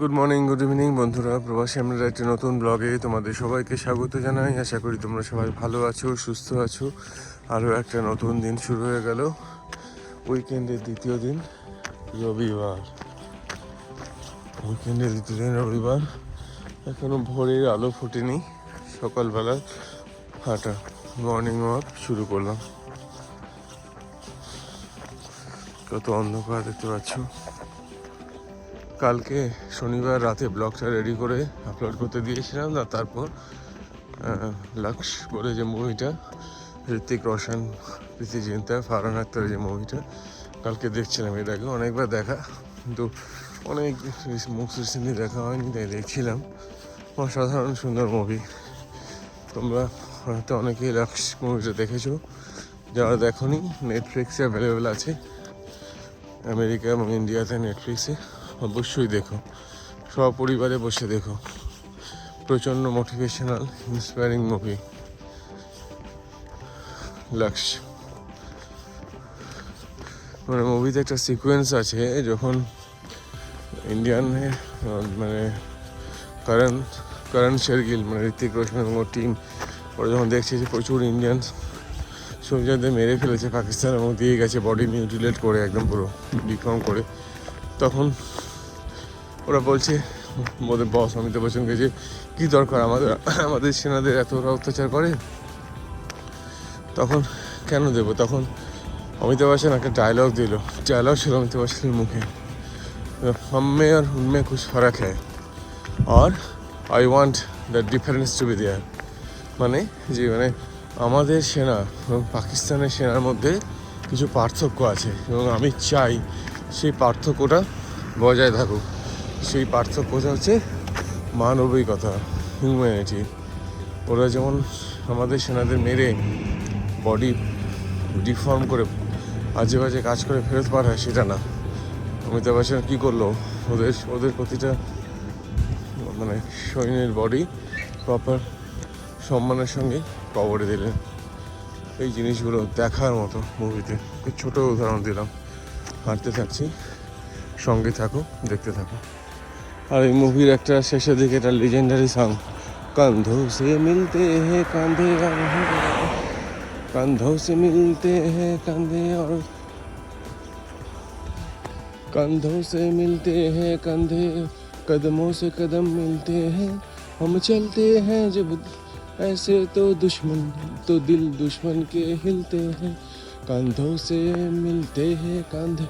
Good morning good evening বন্ধুরা। প্রবাসী আমরা একটি নতুন ব্লগে তোমাদের সবাইকে স্বাগত জানাই। আশা করি তোমরা সবাই ভালো আছো, সুস্থ আছো। আরও একটা নতুন দিন শুরু হয়ে গেল। উইকেন্ডের দ্বিতীয় দিন, রবিবার। উইকেন্ডের দ্বিতীয় দিন, রবিবার। এখনও ভোরের আলো ফোটেনি। সকালবেলা হাঁটা মর্নিং ওয়াক শুরু করলাম। কত অন্ধকার দেখতে পাচ্ছ। কালকে শনিবার রাতে ব্লগটা রেডি করে আপলোড করতে দিয়েছিলাম না তারপর লাক্স বলে যে মুভিটা ঋতিক রোশন, প্রীতি জিন্তা ফারহান আক্তারের যে মুভিটা কালকে দেখছিলাম এর আগে অনেকবার দেখা। কিন্তু অনেক মুখ রিসেন্টলি দেখা হয়নি, তাই দেখছিলাম। অসাধারণ সুন্দর মুভি তোমরা হয়তো অনেকেই লাক্স মুভিটা দেখেছ। যারা দেখোনি নেটফ্লিক্সে অ্যাভেলেবেল আছে। আমেরিকা এবং ইন্ডিয়াতে নেটফ্লিক্সে অবশ্যই দেখো। সপরিবারে বসে দেখো। প্রচণ্ড মোটিভেশনাল ইন্সপায়ারিং মুভি লাক্স। মানে মুভিতে একটা সিকোয়েন্স আছে, যখন ইন্ডিয়ান মানে কারণ কারণ শেরগিল মানে ঋতিক রোশন এবং টিম ওরা যখন দেখছে যে প্রচুর ইন্ডিয়ান সোলজারদের মেরে ফেলেছে পাকিস্তান এবং দিয়ে গেছে বডি মিউটিলেট করে, একদম পুরো ডিফর্ম করে, তখন ওরা বলছে মোদের বস অমিতাভ বচ্চনকে যে, কী দরকার আমাদের আমাদের সেনাদের এত ওরা অত্যাচার করে? তখন কেন দেব? তখন অমিতাভ বচ্চন একটা ডায়লগ দিল। ডায়লগ ছিল অমিতাভ বচ্চনের মুখে। হমে আর হুমে কুছ ফরাক হ্যায়। আর I want the difference to be there মানে যে মানে আমাদের সেনা এবং পাকিস্তানের সেনার মধ্যে কিছু পার্থক্য আছে এবং আমি চাই সেই পার্থক্যটা বজায় থাকুক। সেই পার্থক্যটা হচ্ছে মানবিকতা হিউম্যানিটি ওরা যেমন আমাদের সেনাদের মেরে বডি ডিফর্ম করে আজে বাজে কাজ করে ফেরত পাঠায়, সেটা না। অমিতাভ বচ্চন কী করল? ওদের ওদের প্রতিটা মানে সৈন্যের বডি প্রপার সম্মানের সঙ্গে কবরে দিলেন। এই জিনিসগুলো দেখার মতো মুভিতে ছোটো উদাহরণ দিলাম। হাঁটতে থাকছি, সঙ্গে থাকো, দেখতে থাকো। আর এই মুভির একটা শেষের দিকে একটা লিজেন্ডারি সং কান্ধো সে মিলতে হে কাঁধে আর কান্ধো সে মিলতে হে কাঁধে আর कंधों से मिलते हैं कंधे कदमों से कदम मिलते हैं हम चलते हैं जब ऐसे तो दुश्मन तो दिल दुश्मन के हिलते हैं कंधों से मिलते हैं कंधे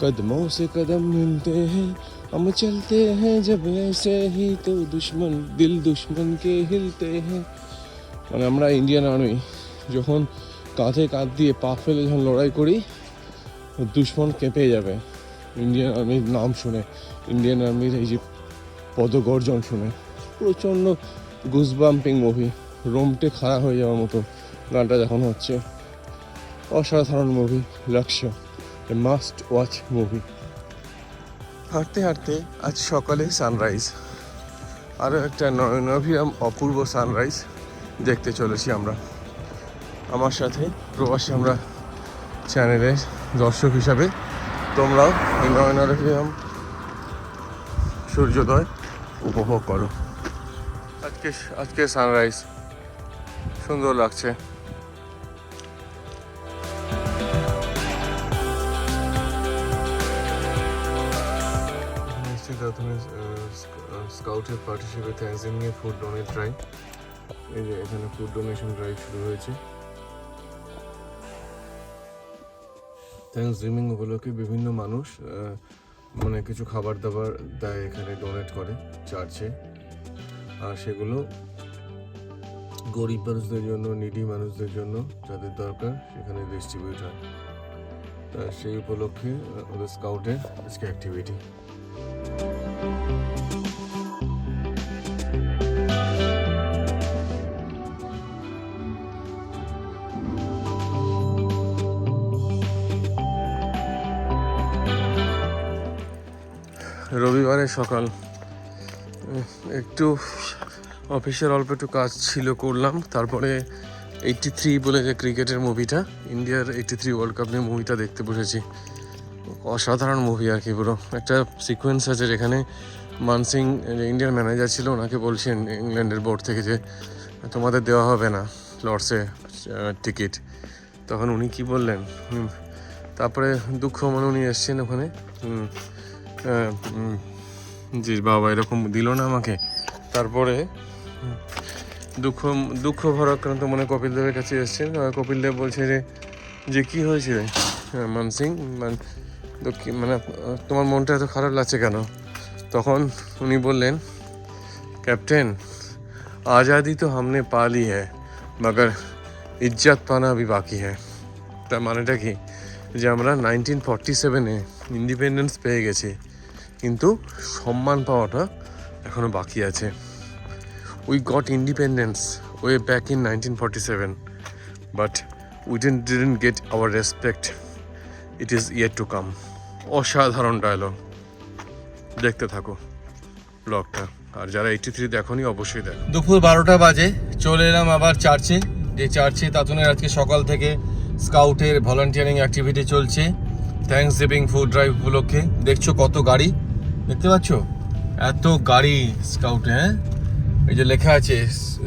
कदमों से कदम मिलते हैं हम चलते हैं जब ऐसे ही तो दुश्मन दिल दुश्मन के हिलते हैं মানে আমরা ইন্ডিয়ান আর্মি যখন কাঁধে কাঁধ দিয়ে পা ফেলে যখন লড়াই করি দুশ্মন কেঁপে যাবে ইন্ডিয়ান আর্মির নাম শুনে ইন্ডিয়ান আর্মির এই যে পদগর্জন শুনে প্রচণ্ড গুজবাম্পিং মুভি রোমটে খাড়া হয়ে যাওয়ার মতো গানটা যখন হচ্ছে অসাধারণ মুভি লক্ষ্য মাস্ট ওয়াচ মুভি হাঁটতে হাঁটতে আজ সকালে সানরাইজ আরও একটা নয়নাভিরাম অপূর্ব সানরাইজ দেখতে চলেছি আমরা। আমার সাথে প্রবাসী আমরা চ্যানেলের দর্শক হিসাবে তোমরাও এই নয়নাভিরাম সূর্যোদয় উপভোগ করো। আজকে আজকে সানরাইজ সুন্দর লাগছে। তুমি স্কাউটের পার্টিসিপে থ্যাংকসিং নিয়ে ফুড ডোনেট ড্রাইভ এই যে এখানে ফুড ডোনেশন ড্রাইভ শুরু হয়েছে। থ্যাংকস গিভিং উপলক্ষে বিভিন্ন মানুষ মানে কিছু খাবার দাবার দেয় এখানে ডোনেট করে চার্চে আর সেগুলো গরিব মানুষদের জন্য নিডি মানুষদের জন্য যাদের দরকার, সেখানে ডিস্ট্রিবিউট হয়। সেই উপলক্ষে ওদের স্কাউটের আজকে অ্যাক্টিভিটি রবিবারের সকাল। একটু অফিসের অল্প একটু কাজ ছিল করলাম, তারপরে এইটটি থ্রি বলে যে ক্রিকেটের মুভিটা, ইন্ডিয়ার এইটটি থ্রি ওয়ার্ল্ড কাপ নিয়ে মুভিটা দেখতে বসেছি। অসাধারণ মুভি আর কি পুরো। একটা সিকোয়েন্স আছে যেখানে মানসিং ইন্ডিয়ান ম্যানেজার ছিল, ওনাকে বলছেন ইংল্যান্ডের বোর্ড থেকে যে, তোমাদের দেওয়া হবে না লর্ডসে টিকিট তখন উনি কি বললেন? তারপরে দুঃখ মানে উনি এসছেন ওখানে। হ্যাঁ, জি বাবা এরকম দিল না আমাকে। তারপরে, দুঃখ দুঃখ ভরাক্রান্ত মনে কপিল দেবের কাছে এসছেন কপিল দেব বলছে যে যে কী হয়েছে? মানসিং মান দক্ষিণ মানে তোমার মনটা এত খারাপ লাগছে কেন? তখন উনি বললেন, ক্যাপ্টেন, আজাদি তো হামনে পালি হ্যাঁ মগর ইজ্জাত পানা আবি বাকি হ্যাঁ তার মানেটা কি? যে আমরা নাইনটিন ফর্টি সেভেনে ইন্ডিপেন্ডেন্স পেয়ে গেছি। কিন্তু সম্মান পাওয়াটা এখনও বাকি আছে। We got independence way back in nineteen forty seven but we didn't didn't get our respect it is yet to come অসাধারণ ডায়লগ দেখতে থাকো ব্লগটা আর যারা এইটি থ্রি দেখনি, অবশ্যই দেখো। দুপুর বারোটা বাজে, চলে এলাম আবার চার্চে যে চার্চে তাতুনের আজকে সকাল থেকে স্কাউটের ভলান্টিয়ারিং অ্যাক্টিভিটি চলছে। থ্যাংকস গিভিং ফুড ড্রাইভ উপলক্ষে। দেখছ কত গাড়ি? দেখতে পাচ্ছ? এত গাড়ি স্কাউটে হ্যাঁ? এই যে লেখা আছে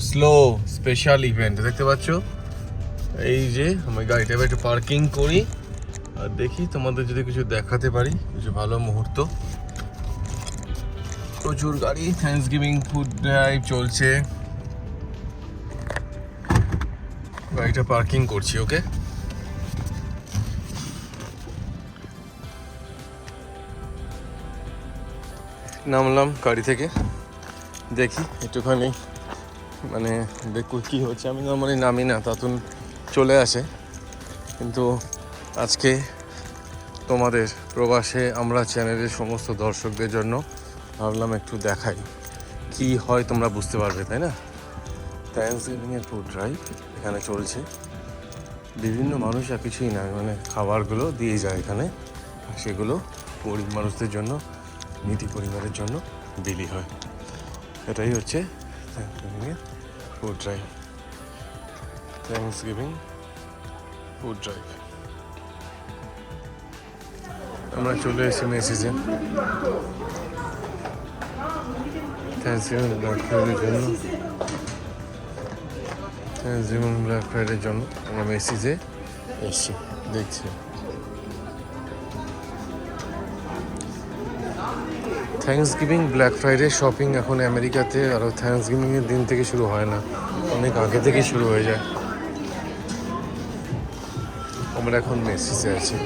স্লো স্পেশাল ইভেন্ট দেখতে পাচ্ছ? এই যে আমি গাড়িটা এবার একটু পার্কিং করি, আর দেখি তোমাদের যদি কিছু দেখাতে পারি, কিছু ভালো মুহূর্ত। প্রচুর গাড়ি থ্যাংকস গিভিং ফুড ড্রাইভ চলছে। গাড়িটা পার্কিং করছি ওকে নামলাম গাড়ি থেকে। দেখি একটুখানি মানে দেখো কী হচ্ছে। আমি নর্মালি নামি না, তাতুন চলে আসে। কিন্তু আজকে তোমাদের প্রবাসে আমরা চ্যানেলের সমস্ত দর্শকদের জন্য ভাবলাম একটু দেখাই। কি হয় তোমরা বুঝতে পারবে, তাই না? থ্যাংকস গিভিংয়ের ফুড ড্রাইভ এখানে চলছে। বিভিন্ন মানুষ আর কিছুই না মানে খাবারগুলো দিয়ে যায় এখানে। সেগুলো গরিব মানুষদের জন্য নীতি পরিবারের জন্য বিলি হয়। এটাই হচ্ছে thanks food drive Thanksgiving food drive আমরা চলে এসেছি মেসেজে থ্যাংকস ব্ল্যাক ফ্রাইডের জন্য। থ্যাংকসগিভিং ব্ল্যাক ফ্রাইডের জন্য আমরা মেসেজে এসেছি। দেখছি। Thanksgiving black Friday shopping এখন আমেরিকাতে আর থ্যাংকস গিভিংয়ের দিন থেকে শুরু হয় না। অনেক আগে থেকে শুরু হয়ে যায়। আমরা এখন মেসিসে আছি।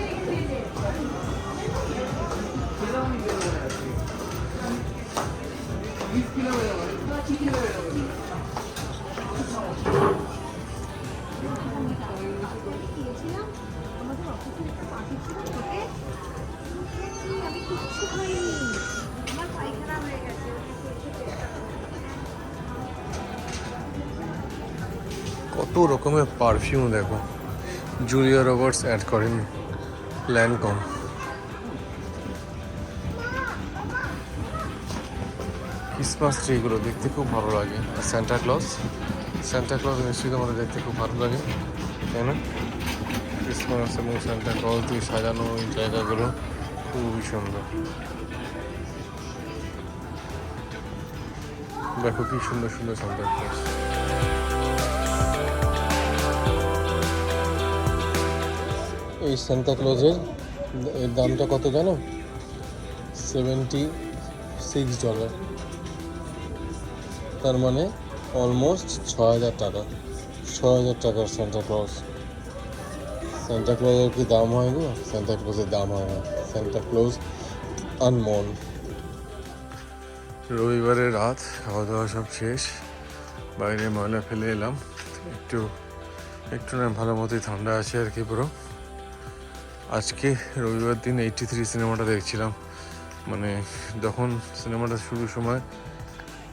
কত রকমের পারফিউম দেখো। জুলিয়া রবার্টস অ্যাড করেন। ল্যানকম ক্রিসমাস ট্রিগুলো দেখতে খুব ভালো লাগে। আর স্যান্টা ক্লজ স্যান্টা ক্লজ নিশ্চয়ই আমাদের দেখতে খুব ভালো লাগে। তাই না? ক্রিসমাস এবং স্যান্টা ক্লজ দিয়ে সাজানো ওই জায়গাগুলো খুবই সুন্দর। দেখো কি সুন্দর সুন্দর স্যান্টা ক্লজ এই সান্তা ক্লজের এর দামটা কত জানো? সেভেন্টি সিক্স ডলার তার মানে অলমোস্ট ছ হাজার টাকা। ছ হাজার টাকার সান্তা ক্লজ সান্তা ক্লজের কি দাম হয় গো? সান্তা ক্লজের দাম হয় না। সান্তা ক্লজ আনমন রবিবারের রাত খাওয়া দাওয়া সব শেষ। বাইরে ময়লা ফেলে এলাম। একটু একটু না ভালো মতোই ঠান্ডা আছে আর কি পুরো। আজকে রবিবার দিন এইটি থ্রি সিনেমাটা দেখছিলাম। মানে যখন সিনেমাটা শুরুর সময়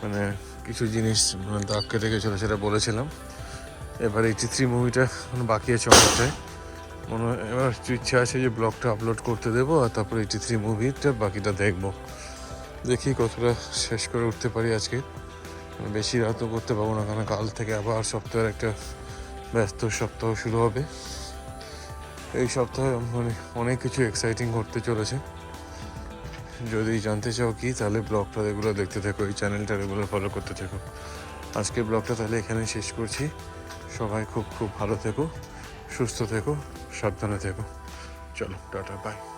মানে কিছু জিনিস মানে কেটে গেছিল সেটা বলেছিলাম। এবার এইটি থ্রি মুভিটা বাকি আছে অনেকটাই মনে হয় এবার ইচ্ছা আছে যে ব্লগটা আপলোড করতে দেবো আর তারপর এইটি থ্রি মুভিটা বাকিটা দেখব। দেখি কতটা শেষ করে উঠতে পারি আজকে। মানে বেশি রাতও করতে পারব না, কারণ কাল থেকে আবার সপ্তাহের একটা ব্যস্ত সপ্তাহ শুরু হবে। এই সপ্তাহে মানে অনেক কিছু এক্সাইটিং ঘটতে চলেছে। যদি জানতে চাও কি, তাহলে ব্লগটা এগুলো দেখতে থাকো, এই চ্যানেলটা রেগুলার ফলো করতে থাকো। আজকের ব্লগটা তাহলে এখানে শেষ করছি। সবাই খুব খুব ভালো থেকো, সুস্থ থেকো, সাবধানে থেকো। চলো, টাটা বাই